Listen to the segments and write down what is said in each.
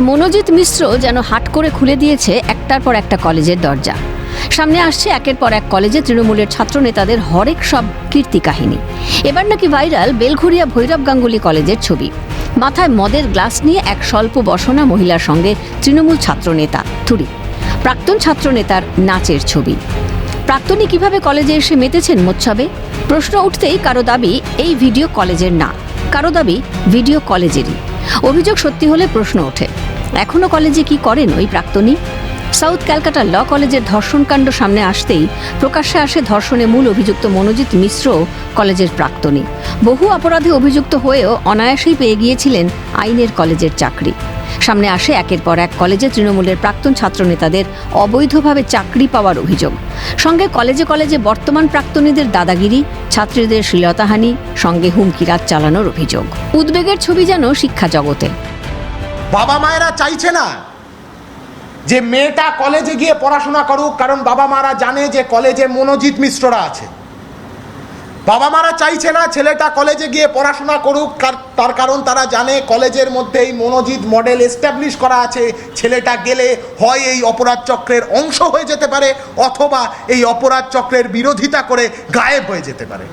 মনোজিৎ মিশ্র যেন হাট করে খুলে দিয়েছে একটার পর একটা কলেজের দরজা। সামনে আসছে একের পর এক কলেজে তৃণমূলের ছাত্র নেতাদের হরেক সব কীর্তি কাহিনী। এবার নাকি ভাইরাল বেলঘরিয়া ভৈরব গাঙ্গুলি কলেজের ছবি। মাথায় মদের গ্লাস নিয়ে এক স্বল্প বসনা মহিলার সঙ্গে তৃণমূল ছাত্র নেতা থুরি। প্রাক্তন ছাত্র নেতার নাচের ছবি। প্রাক্তনী কীভাবে কলেজে এসে মেতেছেন মোচ্ছবে? প্রশ্ন উঠতেই কারও দাবি, এই ভিডিও কলেজের না। কারও দাবি, ভিডিও কলেজেরই। অভিযোগ সত্যি হলে প্রশ্ন ওঠে। এখনও কলেজে কি করেন ওই প্রাক্তনী? সাউথ ক্যালকাটা ল কলেজের ধর্ষণকাণ্ড সামনে আসতেই প্রকাশ্যে আসে ধর্ষণে মূল অভিযুক্ত মনোজিৎ মিশ্র, কলেজের প্রাক্তনী। বহু অপরাধে অভিযুক্ত হয়েও অনায়াসেই পেয়ে গিয়েছিলেন আইনের কলেজের চাকরি। সামনে আসে একের পর এক কলেজে তৃণমূলের প্রাক্তন ছাত্রনেতাদের অবৈধভাবে চাকরি পাওয়ার অভিযোগ। সঙ্গে কলেজে কলেজে বর্তমান প্রাক্তনীদের দাদাগিরি, ছাত্রীদের শ্লীলতাহানি, সঙ্গে হুমকিরাত চালানোর অভিযোগ। উদ্বেগের ছবি যেন শিক্ষা জগতে। বাবা মায়েরা চাইছে না যে মেয়েটা কলেজে গিয়ে পড়াশোনা করুক, কারণ বাবা মারা জানে যে কলেজে মনোজিৎ মিশ্ররা আছে। বাবা মারা চাইছে না ছেলেটা কলেজে গিয়ে পড়াশোনা করুক কার- তার কারণ তারা জানে কলেজের মধ্যেই মনোজিৎ মডেল এস্টাবলিশ করা আছে, ছেলেটা গেলে হয় এই অপরাধ চক্রের অংশ হয়ে যেতে পারে, অথবা এই অপরাধ চক্রের বিরোধিতা করে গায়েব হয়ে যেতে পারে।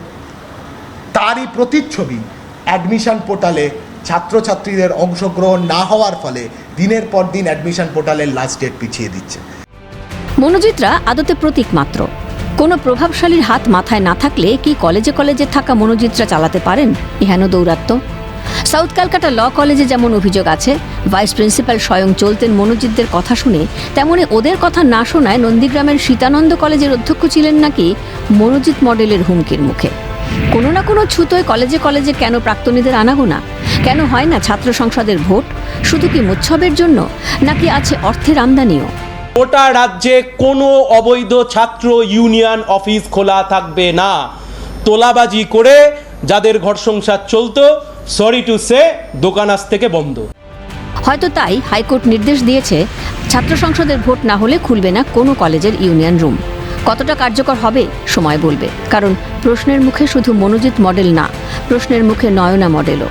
তারই প্রতিচ্ছবি অ্যাডমিশন পোর্টালে ছাত্রছাত্রীদের অংশগ্রহণ না হওয়ার ফলে দিনের পর দিন অ্যাডমিশন পোর্টালের লাস্ট ডেট পিছিয়ে দিচ্ছে। মনোজিতরা আদতে প্রতীক মাত্র। কোনো প্রভাবশালীর হাত মাথায় না থাকলে কি কলেজে কলেজে থাকা মনোজিতরা চালাতে পারেন? ইহেন দৌরাত্ম্য। সাউথ ক্যালকাটা ল কলেজে যেমন অভিযোগ আছে ভাইস প্রিন্সিপাল স্বয়ং চলতেন মনোজিতদের কথা শুনে, তেমনি ওদের কথা না শোনায় নন্দীগ্রামের সীতানন্দ কলেজের অধ্যক্ষ ছিলেন নাকি মনোজিৎ মডেলের হুমকির মুখে। কোনো না কোনো ছুতোয় কলেজে কলেজে কেন প্রাক্তনীদের আনাগোনা? কেন হয় না ছাত্র সংসদের ভোট? শুধু কি মুচ্ছবের জন্য? নাকি আছে অর্থের আমদানিও? গোটা রাজ্যে কোনো অবৈধ ছাত্র ইউনিয়ন অফিস খোলা থাকবে না। তোলাবাজি করে যাদের ঘর সংসার চলতো সরি টু সে দোকান আজ থেকে বন্ধ। হয়তো তাই হাইকোর্ট নির্দেশ দিয়েছে ছাত্র সংসদের ভোট না হলে খুলবে না কোনো কলেজের ইউনিয়ন রুম। কতটা কার্যকর হবে, সময় বলবে। কারণ প্রশ্নের মুখে শুধু মনোজিৎ মডেল না, প্রশ্নের মুখে নয়না মডেলও।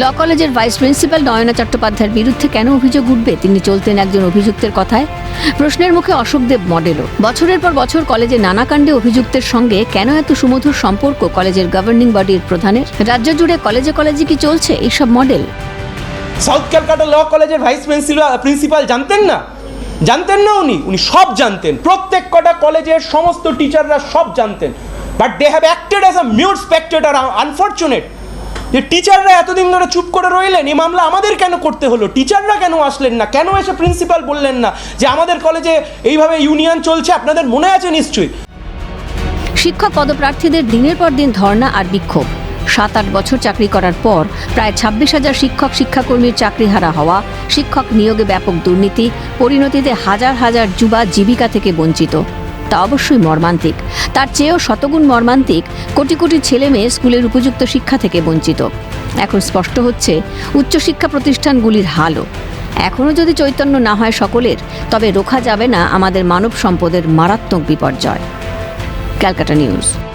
ল কলেজের ভাইস প্রিন্সিপাল নয়না চট্টোপাধ্যায়ের বিরুদ্ধে কেন অভিযোগ উঠবে, তিনি চলতেন একজন অভিযুক্তের কথায়? প্রশ্নের মুখে অশোকদেব মডেলও। বছরের পর বছর কলেজে নানা কাণ্ডে অভিযুক্তের সঙ্গে কেন এত সুমধুর সম্পর্ক কলেজের গভর্নিং বডির প্রধানের? রাজ্য জুড়ে কলেজে কলেজে কি চলছে, এইসব মডেল? সাউথ ক্যালকাটা ল কলেজের ভাইস প্রিন্সিপাল প্রিন্সিপাল জানতেন না? জানতেন না উনি উনি সব জানতেন। প্রত্যেক কটা কলেজের সমস্ত টিচাররা সব জানতেন। But they have acted as a mute spectator unfortunate যে টিচাররা এতদিন ধরে চুপ করে রইলেন এই মামলা আমাদের কেন করতে হলো? টিচাররা কেন আসলেন না? কেন এসে প্রিন্সিপাল বললেন না যে আমাদের কলেজে এইভাবে ইউনিয়ন চলছে? আপনাদের মনে আছে নিশ্চয়ই। শিক্ষক পদপ্রার্থীদের দিনের পর দিন ধর্ণা আর বিক্ষোভ। সাত আট বছর চাকরি করার পর প্রায় ছাব্বিশ হাজার শিক্ষক শিক্ষাকর্মীর চাকরি হারা হওয়া, শিক্ষক নিয়োগে ব্যাপক দুর্নীতি, পরিণতিতে হাজার হাজার যুবা জীবিকা থেকে বঞ্চিত। তা অবশ্যই মর্মান্তিক। তার চেয়েও শতগুণ মর্মান্তিক কোটি কোটি ছেলে মেয়ে স্কুলের উপযুক্ত শিক্ষা থেকে বঞ্চিত। এখন স্পষ্ট হচ্ছে উচ্চশিক্ষা প্রতিষ্ঠানগুলির হালও। এখনও যদি চৈতন্য না হয় সকলের, তবে রোখা যাবে না আমাদের মানব সম্পদের মারাত্মক বিপর্যয়। ক্যালকাটা নিউজ।